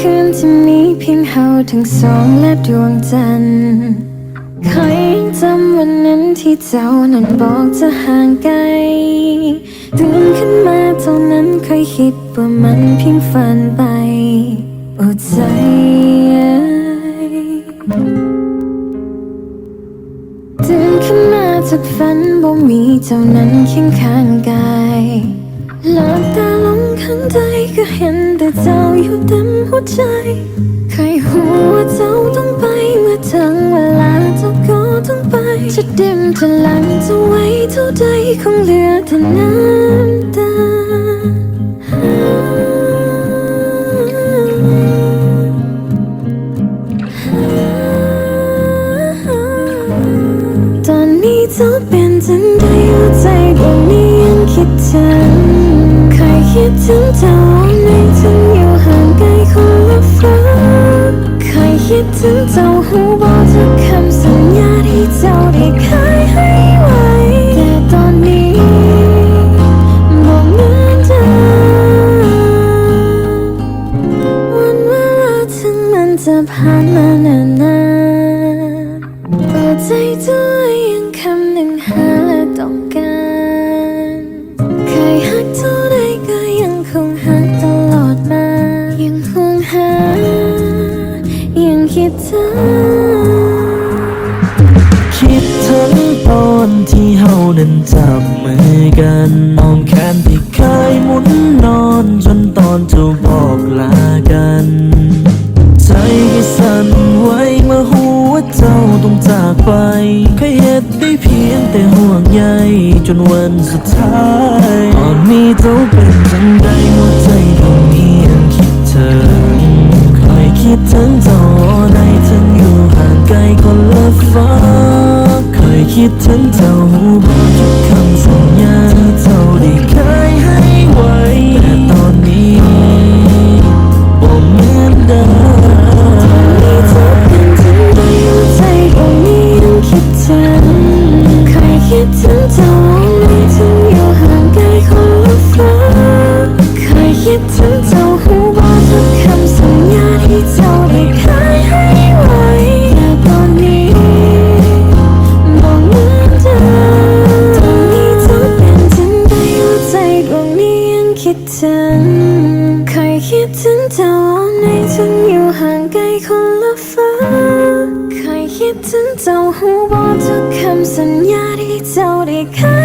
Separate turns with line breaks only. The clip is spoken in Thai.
คืนทั้งสองและดวงจันทร์ใครยังจำวันนั้นที่เจ้านั้นบอกจะห่างไกลตื่นขึ้นมาเท่านั้นเคยคิดว่ามันเพียงฝันไปโอ้ใจตื่นขึ้นมาจากฝันบ่มีเจ้านั้นเคียงข้างกายหลับตาลงข้างใจก็เห็นแต่เจ้าอยู่เต็ม จะเดิมจะหลังจะไว้เท่าใดคงเหลือแต่น้ำตาตอนนี้เจ้าเป็นจังใดหัวใจดวงนี้ยังคิดถึงเคยคิดถึงเจ้าในถึงอยู่ห่างไกลคนละฟ้าเคยคิดถึงเจ้าหูบอ ผ่านมานานนานเปิดใจด้วยยังคำหนึ่งหาและต้องการเคยหักเท่าใดก็ยังคงหักตลอดมา ยังห่วงหา ยังคิดถึง
คิดถึงตอนที่เฮานั้นจับมือกันมองแขนที่เคยหมุนนอนจนตอนจะบอกลา ไปเคยเหตุได้เพียงแต่ห่วงใยจนวันสุดท้ายตอนนี้เจ้าเป็นจังใดหัวใจดวงนี้ยังคิดถึงเคยคิดถึงเจ้าในถึงอยู่ห่างไกลคนละฟ้าเคยคิดถึงเจ้าหูบอกทุกคำสัญญาที่เจ้าได้เคยให้ไว้
คิดถึงเจ้าในถึงอยู่ห่างไกลคนละฟ้าเคยคิดถึงเจ้าหูบอกทุกคำสัญญาที่เจ้าได้ค้า